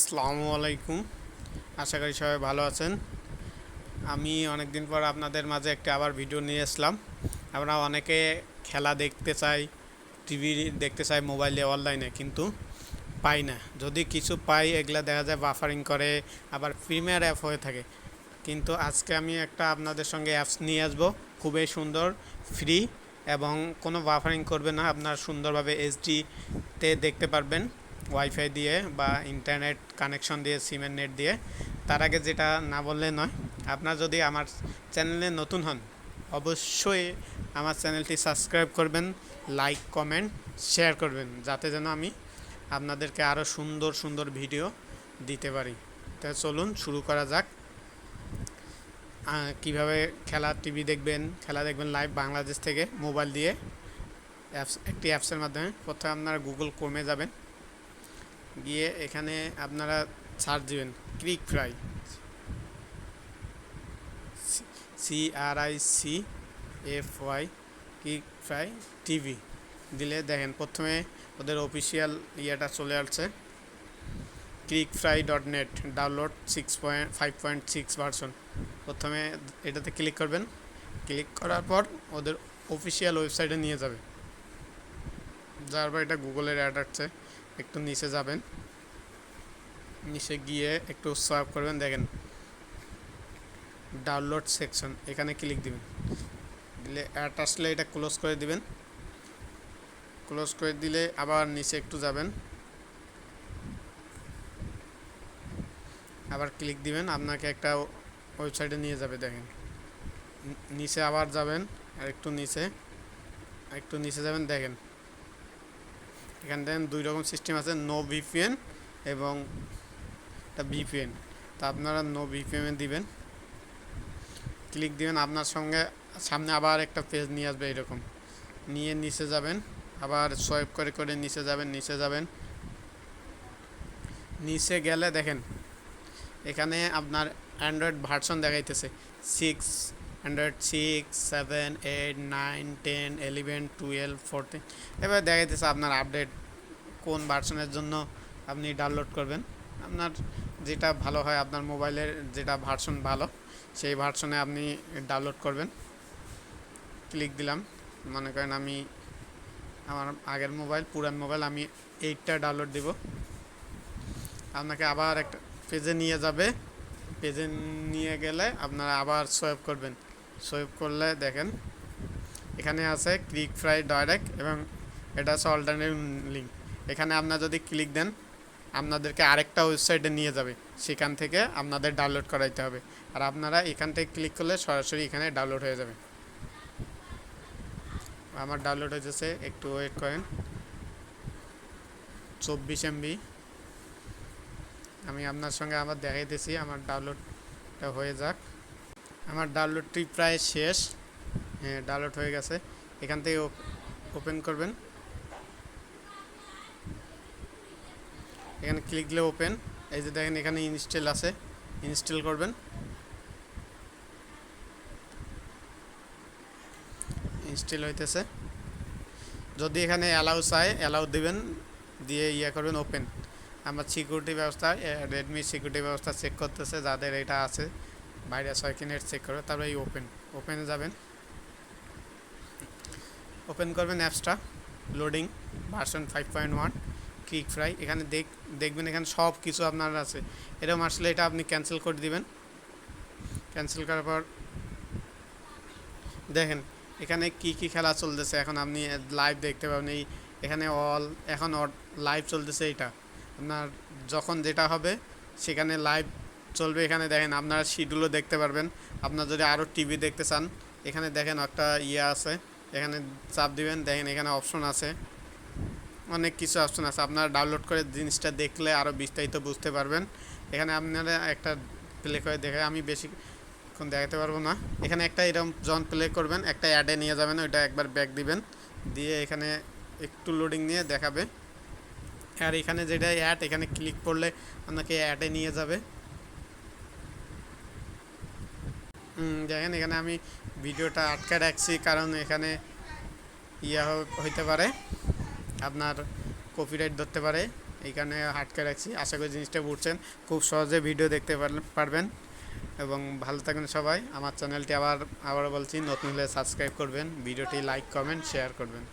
আসসালামু আলাইকুম। আশা করি সবাই ভালো আছেন। আমি অনেক দিন পর আপনাদের মাঝে একটা আবার ভিডিও নিয়ে আসলাম। আমরা অনেকে খেলা দেখতে চাই টিভি দেখতে চাই মোবাইলে অনলাইনে কিন্তু পাই না। যদি কিছু পাই, এগুলা দেখা যায় বাফারিং করে, আবার প্রিমিয়ার অ্যাপ হয়ে থাকে। কিন্তু আজকে আমি একটা আপনাদের সঙ্গে অ্যাপস নিয়ে আসব। খুবই সুন্দর ফ্রি এবং কোনো বাফারিং করবে না। আপনার সুন্দরভাবে এইচডিতে দেখতে পারবেন। ওয়াইফাই দিয়ে বা ইন্টারনেট কানেকশন দিয়ে সিমের নেট দিয়ে, তার আগে যেটা না বললে নয়, আপনার যদি আমার চ্যানেলে নতুন হন, অবশ্যই আমার চ্যানেলটি সাবস্ক্রাইব করবেন লাইক কমেন্ট শেয়ার করবেন, যাতে যেন আমি আপনাদেরকে আরও সুন্দর সুন্দর ভিডিও দিতে পারি। তো চলুন শুরু করা যাক। কীভাবে খেলা টিভি দেখবেন, খেলা দেখবেন লাইভ বাংলাদেশ থেকে মোবাইল দিয়ে অ্যাপস একটি অ্যাপসের মাধ্যমে। প্রথমে আপনারা গুগল ক্রোমে যাবেন। গিয়ে এখানে আপনারা সার্চ দিবেন। CricFy. C R I C F Y CricFy TV. দিলে দেখেন, প্রথমে ওদের অফিসিয়াল ইয়েটা চলে আসছে। CricFy dot net, download six point, five point six version. প্রথমে এটাতে ক্লিক করবেন। ক্লিক করার পর ওদের অফিসিয়াল ওয়েবসাইটে নিয়ে যাবে। যার পর এটা গুগলের অ্যাড আসছে। একটু নিচে যাবেন। নিচে গিয়ে একটু সোয়াইপ করবেন, দেখেন। ডাউনলোড সেকশন এখানে ক্লিক দিবেন। দিলে অ্যাড আসলে এটা ক্লোজ করে দিবেন। ক্লোজ করে দিলে আবার নিচে একটু যাবেন। আবার ক্লিক দিবেন, আপনাকে একটা ওয়েবসাইটে নিয়ে যাবে, দেখেন। নিচে আবার যাবেন আর একটু নিচে একটু নিচে যাবেন, দেখেন। এখানে দেখেন দুই রকম সিস্টেম আছে নো ভিপিএন এবং একটা ভিপিএন তা আপনারা নো ভিপিএন দিবেন, ক্লিক দিবেন, আপনার সঙ্গে সামনে আবার একটা পেজ নিয়ে আসবে এরকম। নিয়ে নিচে যাবেন, আবার সোয়াইপ করে করে নিচে যাবেন নিচে যাবেন। নিচে গেলে দেখেন, এখানে আপনার অ্যান্ড্রয়েড ভার্সন দেখাইতেছে six Android six seven eight nine ten eleven twelve fourteen এবার দেখাইতেছে আপনার আপডেট কোন ভার্সনের জন্য আপনি ডাউনলোড করবেন। আপনার যেটা ভালো হয় আপনার মোবাইলের যেটা ভার্সন ভালো, সেই ভার্সনে আপনি ডাউনলোড করবেন। ক্লিক দিলাম। মনে করেন আমি আমার আগের মোবাইল পুরান মোবাইল আমি এইটটা ডাউনলোড দিব। আপনাকে আবার একটা পেজে নিয়ে যাবে। পেজে নিয়ে গেলে আপনারা আবার সোয়েপ করবেন। সোয়েপ করলে দেখেন, এখানে আছে ক্লিক ফ্রাই ডাইরেক্ট এবং এটা আছে অল্টারনেটিভ লিঙ্ক এখানে আপনারা যদি ক্লিক দেন, আপনাদেরকে আরেকটা ওয়েবসাইটে নিয়ে যাবে। সেখান থেকে আপনাদের ডাউনলোড করাইতে হবে। আর আপনারা এখান থেকে ক্লিক করলে সরাসরি এখানে ডাউনলোড হয়ে যাবে। আমার ডাউনলোড হয়ে হয়েছে একটু ওয়েট করেন। চব্বিশ এমবি আমি আপনার সঙ্গে আবার দেখাইতেছি, আমার ডাউনলোডটা হয়ে যাক। আমার ডাউনলোডটি প্রায় শেষ। হ্যাঁ ডাউনলোড হয়ে গেছে। এখান থেকে ওপেন করবেন। এখানে ক্লিক দিলে ওপেন এই যে দেখেন এখানে ইনস্টল আছে। ইনস্টল করবেন। ইনস্টল হইতেছে। যদি এখানে অ্যালাউ চায় অ্যালাউ দিবেন। দিয়ে ইয়ে করবেন ওপেন আমার সিকিউরিটি ব্যবস্থা রেডমি সিকিউরিটি ব্যবস্থা চেক করতেছে, যাদের এটা আছে। ভাইরাস হয় কিনা চেক করবে তারপরে এই ওপেন ওপেনে যাবেন। ওপেন করবেন অ্যাপসটা loading version five point one CricFy এখানে দেখ, দেখবেন এখানে সব কিছু আপনার আছে। এরকম আসলে এটা আপনি ক্যান্সেল করে দিবেন। ক্যান্সেল করার পর, দেখেন, এখানে কি কি খেলা চলতেছে, এখন আপনি লাইভ দেখতে পাবেন, এই এখানে অল এখন লাইভ চলতেছে এটা আপনার যখন যেটা হবে, সেখানে লাইভ চলবে। এখানে দেখেন আপনারা শিডিউলও দেখতে পারবেন। আপনার যদি আরও টিভি দেখতে চান, এখানে দেখেন একটা ইয়ে আছে। এখানে চাপ দিবেন। দেখেন এখানে অপশন আছে। অনেক কিছু অপশন আছে। আপনারা ডাউনলোড করে জিনিসটা দেখলে আরও বিস্তারিত বুঝতে পারবেন। এখানে আপনারা একটা প্লে করে দেখে আমি বেশি এখন দেখাতে পারব না। এখানে একটা এরকম জন প্লে করবেন, একটা অ্যাডে নিয়ে যাবেন, ওইটা একবার ব্যাক দিবেন। দিয়ে এখানে একটু লোডিং নিয়ে দেখাবে। আর এখানে যেটা অ্যাড এখানে ক্লিক করলে আপনাকে অ্যাডে নিয়ে যাবে। দেখেন, এখানে আমি ভিডিওটা আটকে রাখছি, কারণ এখানে ইয়া হইতে পারে, আপনার কপিরাইট ধরতে পারে এইখানে আটকে রাখছি। আশা করি জিনিসটা বুঝছেন। খুব সহজে ভিডিও দেখতে পারবেন, এবং ভালো থাকবেন সবাই। আমার চ্যানেলটি আবার, আবারও বলছি, নতুন হলে সাবস্ক্রাইব করবেন, ভিডিওটি লাইক কমেন্ট শেয়ার করবেন।